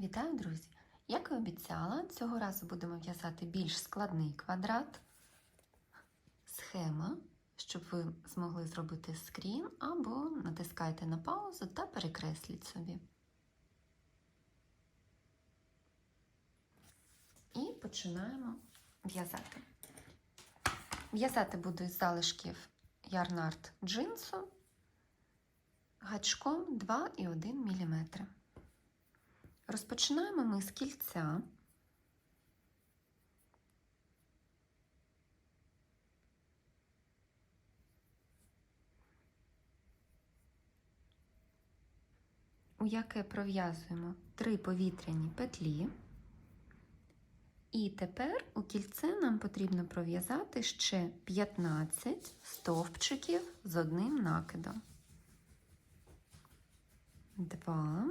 Вітаю, друзі! Як і обіцяла, цього разу будемо в'язати більш складний квадрат, схема, щоб ви змогли зробити скрін, або натискайте на паузу та перекресліть собі. І починаємо в'язати. В'язати буду із залишків ярнард джинсу гачком 2,1 мм. Розпочинаємо ми з кільця. у яке пров'язуємо три повітряні петлі. І тепер у кільце нам потрібно пров'язати ще 15 стовпчиків з одним накидом. Два,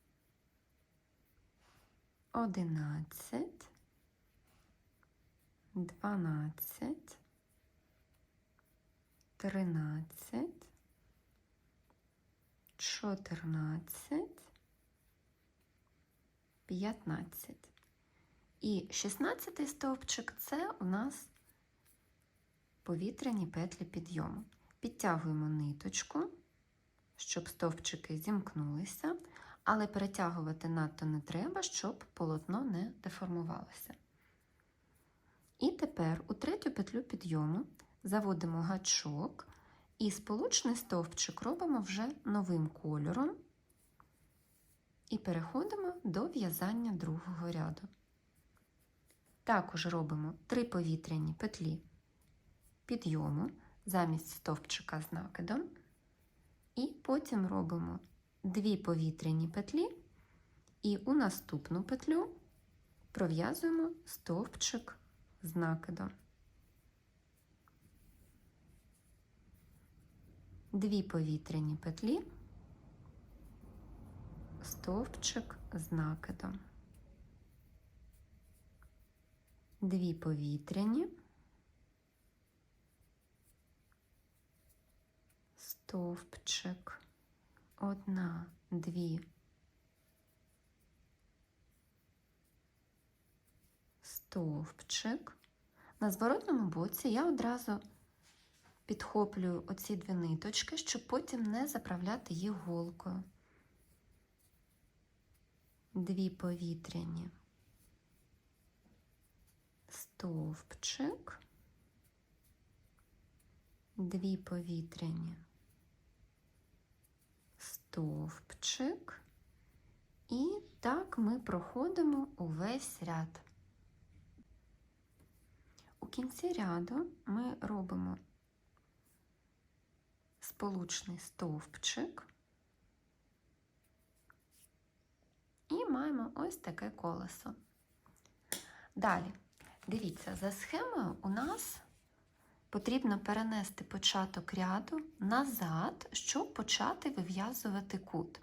одинадцять, дванадцять, тринадцять, чотирнадцять, п'ятнадцять. І шістнадцятий стовпчик це у нас повітряні петлі підйому. Підтягуємо ниточку, щоб стовпчики зімкнулися, але перетягувати надто не треба, щоб полотно не деформувалося. І тепер у третю петлю підйому заводимо гачок і сполучний стовпчик робимо вже новим кольором і переходимо до в'язання другого ряду. Також робимо три повітряні петлі підйому замість стовпчика з накидом, і потім робимо дві повітряні петлі, і у наступну петлю пров'язуємо стовпчик з накидом. Дві повітряні петлі, стовпчик з накидом. Дві повітряні, стовпчик, одна, дві, стовпчик. На зворотному боці я одразу підхоплюю оці дві ниточки, щоб потім не заправляти їх голкою. Дві повітряні стовпчик, дві повітряні стовпчик, і так ми проходимо увесь ряд. У кінці ряду ми робимо сполучний стовпчик і маємо ось таке колесо. Далі, дивіться, за схемою у нас потрібно перенести початок ряду назад, щоб почати вив'язувати кут.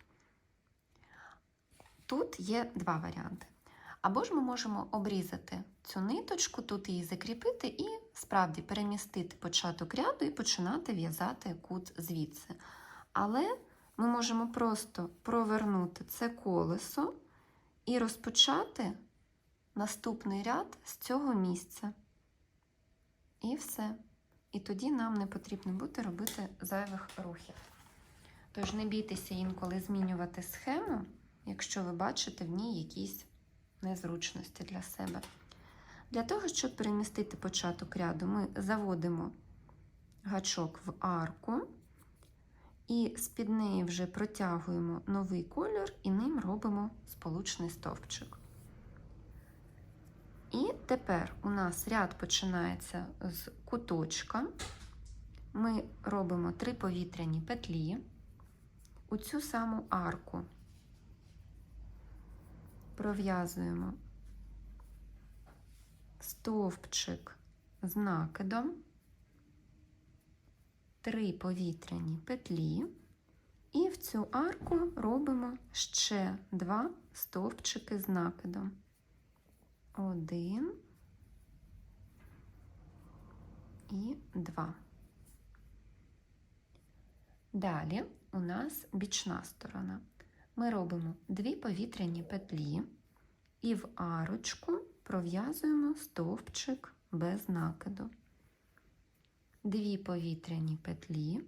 Тут є два варіанти. Або ж ми можемо обрізати цю ниточку, тут її закріпити і справді перемістити початок ряду і починати в'язати кут звідси. Але ми можемо просто провернути це колесо і розпочати наступний ряд з цього місця. І все. І тоді нам не потрібно буде робити зайвих рухів. Тож не бійтеся інколи змінювати схему, якщо ви бачите в ній якісь незручності для себе. Для того, щоб перемістити початок ряду, ми заводимо гачок в арку і з-під неї вже протягуємо новий кольор і ним робимо сполучний стовпчик. І тепер у нас ряд починається з куточка. Ми робимо три повітряні петлі у цю саму арку пров'язуємо стовпчик з накидом, три повітряні петлі, і в цю арку робимо ще два стовпчики з накидом. Один і два. Далі у нас бічна сторона. Ми робимо дві повітряні петлі і в арочку пров'язуємо стовпчик без накиду. Дві повітряні петлі,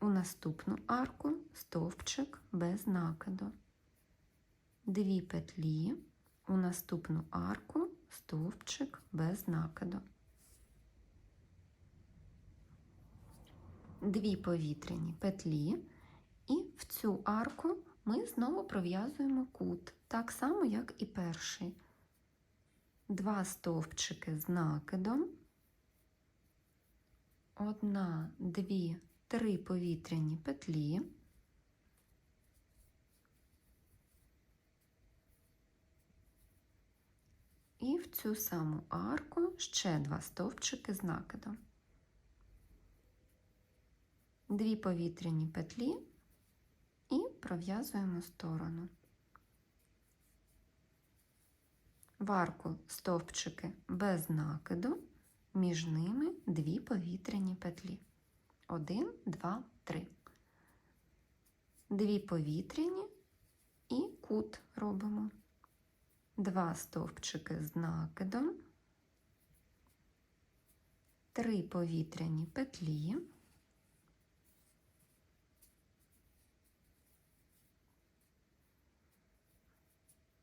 у наступну арку стовпчик без накиду. Дві петлі, у наступну арку стовпчик без накиду. Дві повітряні петлі, і в цю арку ми знову пров'язуємо кут, так само, як і перший. Два стовпчики з накидом, одна, дві, три повітряні петлі. І в цю саму арку ще два стовпчики з накидом. Дві повітряні петлі і пров'язуємо сторону. В арку стовпчики без накиду, між ними дві повітряні петлі. Один, два, три. Дві повітряні і кут робимо. Два стовпчики з накидом, три повітряні петлі.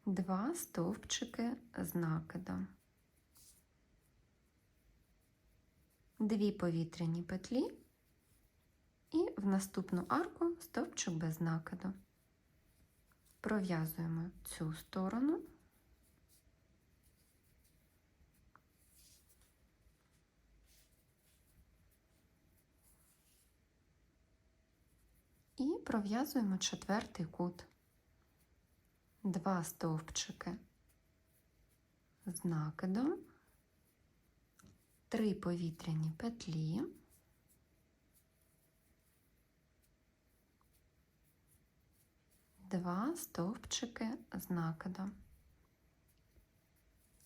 Два стовпчики з накидом. Дві повітряні петлі і в наступну арку стовпчик без накиду. Пров'язуємо цю сторону. І пров'язуємо четвертий кут. Два стовпчики. З накидом, три повітряні петлі, два стовпчики з накидом,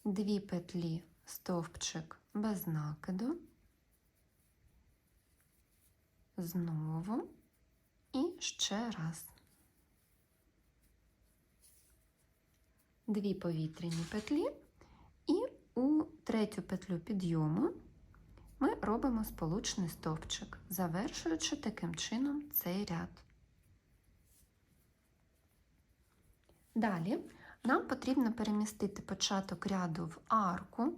дві петлі стовпчик без накиду, знову і ще раз. Дві повітряні петлі, і у третю петлю підйому ми робимо сполучний стовпчик, завершуючи таким чином цей ряд. Далі нам потрібно перемістити початок ряду в арку,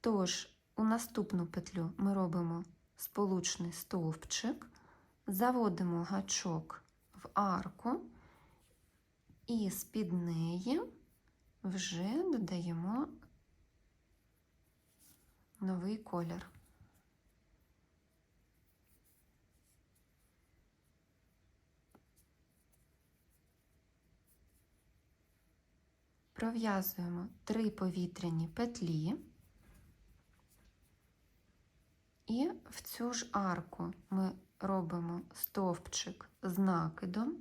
тож у наступну петлю ми робимо сполучний стовпчик, заводимо гачок в арку і з-під неї вже додаємо новий колір. Пров'язуємо три повітряні петлі, і в цю ж арку ми стовпчик з накидом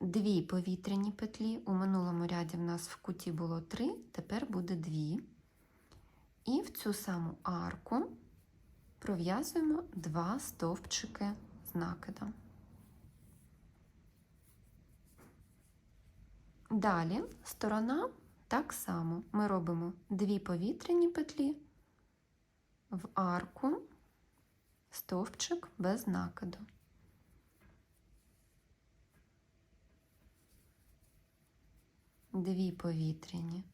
дві повітряні петлі. У минулому ряді в нас в куті було три, тепер буде дві. І в цю саму арку пров'язуємо два стовпчики з накидом. Далі сторона так само ми робимо дві повітряні петлі в арку, стовпчик без накиду. Дві повітряні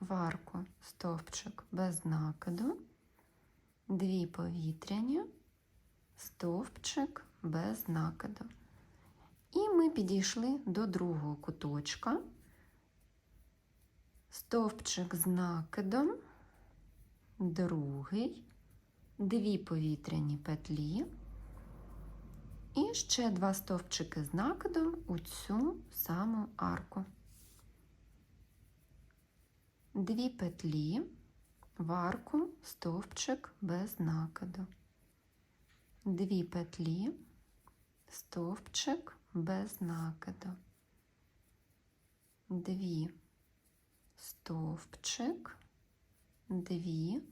в арку, стовпчик без накиду, дві повітряні, стовпчик без накиду. І ми підійшли до другого куточка, стовпчик з накидом, другий, дві повітряні петлі і ще два стовпчики з накидом у цю саму арку. дві петлі, в арку, стовпчик без накиду. Дві петлі, стовпчик без накиду. Дві стовпчик, дві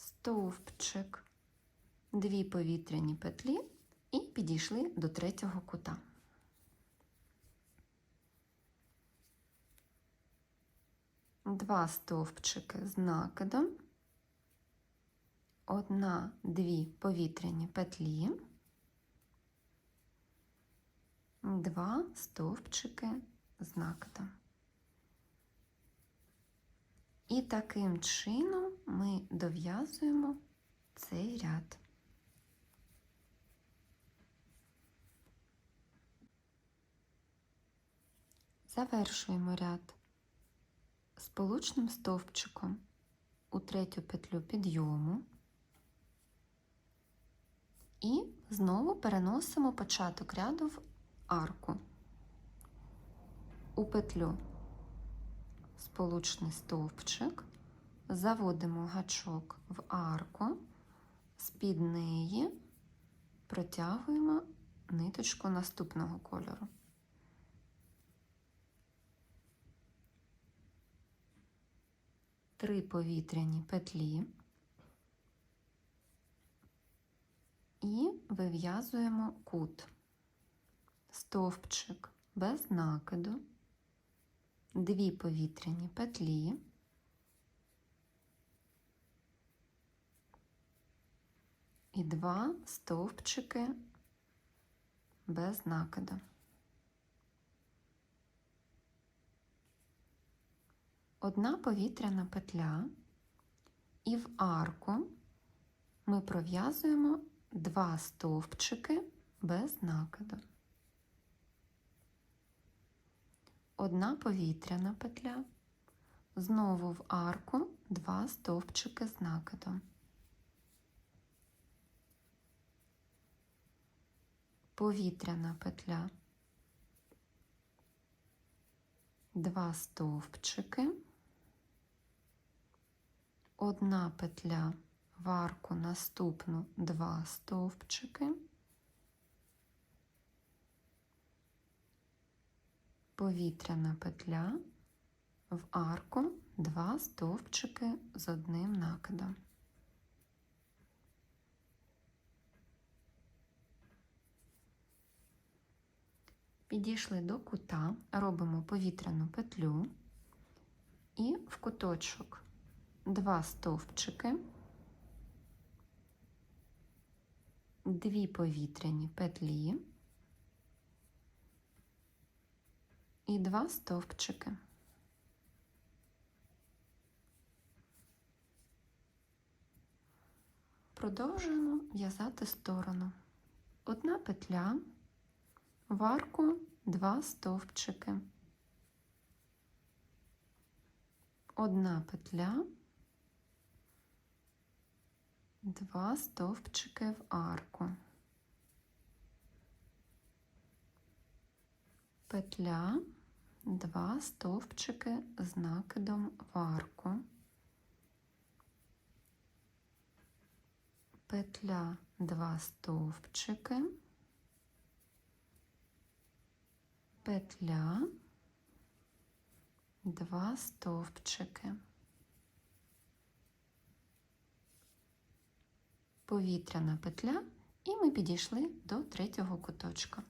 стовпчик, дві повітряні петлі і підійшли до третього кута. Два стовпчики з накидом, одна, дві повітряні петлі, два стовпчики з накидом. І таким чином ми дов'язуємо цей ряд. Завершуємо ряд сполучним стовпчиком у третю петлю підйому і знову переносимо початок ряду в арку у петлю сполучний стовпчик, заводимо гачок в арку, з-під неї протягуємо ниточку наступного кольору. Три повітряні петлі. І вив'язуємо кут, стовпчик без накиду дві повітряні петлі, і два стовпчики без накиду. Одна повітряна петля, і в арку ми пров'язуємо два стовпчики без накиду. Одна повітряна петля, знову в арку два стовпчики з накидом. Повітряна петля, два стовпчики, одна петля в арку наступну два стовпчики. Повітряна петля в арку два стовпчики з одним накидом. Підійшли до кута, робимо повітряну петлю і в куточок два стовпчики, дві повітряні петлі. І два стовпчики. Продовжуємо в'язати сторону. Одна петля, в арку два стовпчики, одна петля, два стовпчики в арку. Петля два стовпчики з накидом в арку, петля два стовпчики, петля, два стовпчики, повітряна петля, і ми підійшли до третього куточка.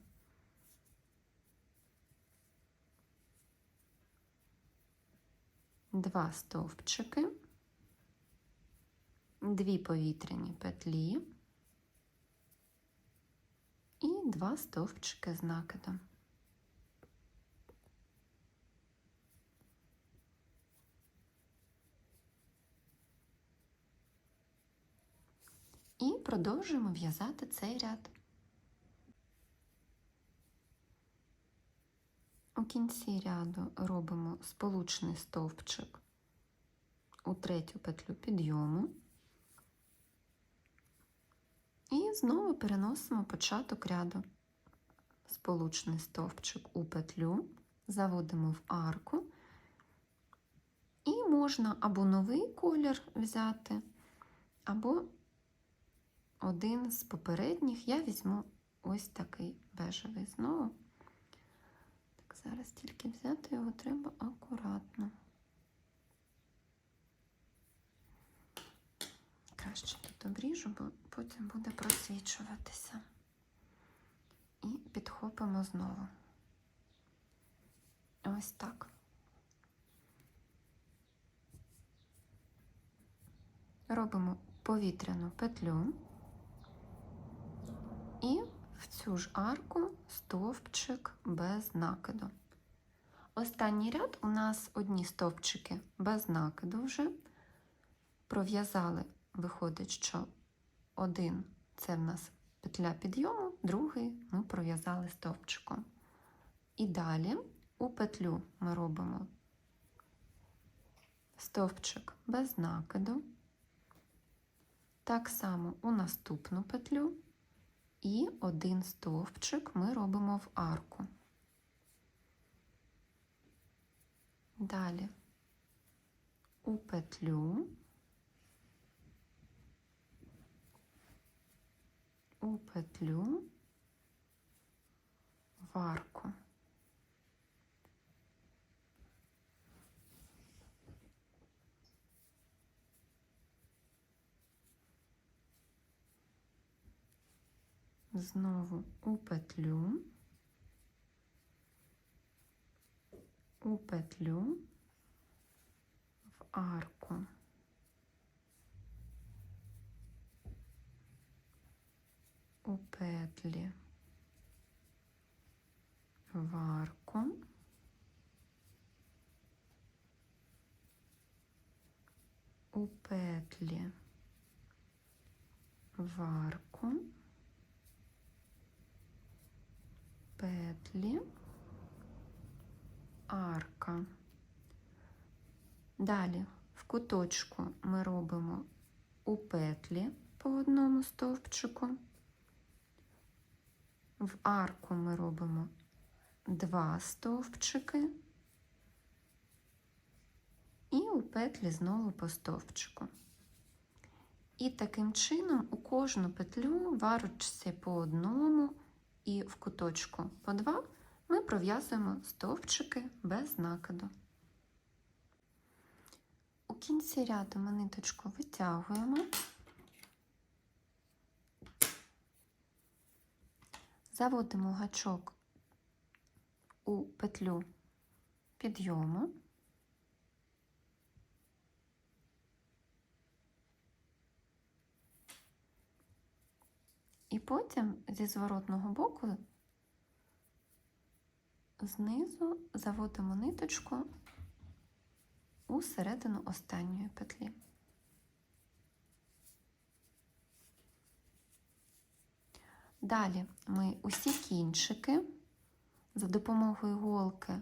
Два стовпчики, дві повітряні петлі і два стовпчики з накидом. І продовжуємо в'язати цей ряд. У кінці ряду робимо сполучний стовпчик у третю петлю підйому і знову переносимо початок ряду. Сполучний стовпчик у петлю, заводимо в арку і можна або новий колір взяти, або один з попередніх. Я візьму ось такий бежевий знову. Зараз тільки взяти його треба акуратно. Краще тут обріжу, бо потім буде просвічуватися. І підхопимо знову. Ось так. Робимо повітряну петлю і в цю ж арку стовпчик без накиду. Останній ряд у нас одні стовпчики без накиду вже. Пров'язали, виходить, що один це в нас петля підйому, другий ми пров'язали стовпчиком. І далі у петлю ми робимо стовпчик без накиду. Так само у наступну петлю і один стовпчик ми робимо в арку. Далі у петлю, у петлю, в арку. Знову у петлю, у петлю, в арку. У петлі, в арку. У петлі, в арку. Петлі, арка. Далі в куточку ми робимо у петлі по одному стовпчику, в арку ми робимо два стовпчики і у петлі знову по стовпчику. І таким чином у кожну петлю в по одному і в куточку по два ми пров'язуємо стовпчики без накиду. У кінці ряду ми ниточку витягуємо, заводимо гачок у петлю підйому. Потім зі зворотного боку знизу заводимо ниточку у середину останньої петлі. Далі ми усі кінчики за допомогою голки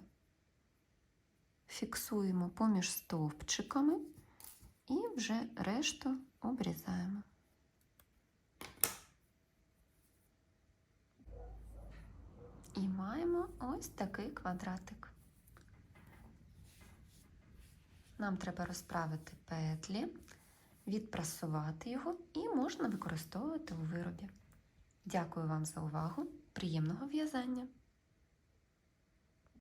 фіксуємо поміж стовпчиками і вже решту обрізаємо. І маємо ось такий квадратик. Нам треба розправити петлі, відпрасувати його і можна використовувати у виробі. Дякую вам за увагу! Приємного в'язання!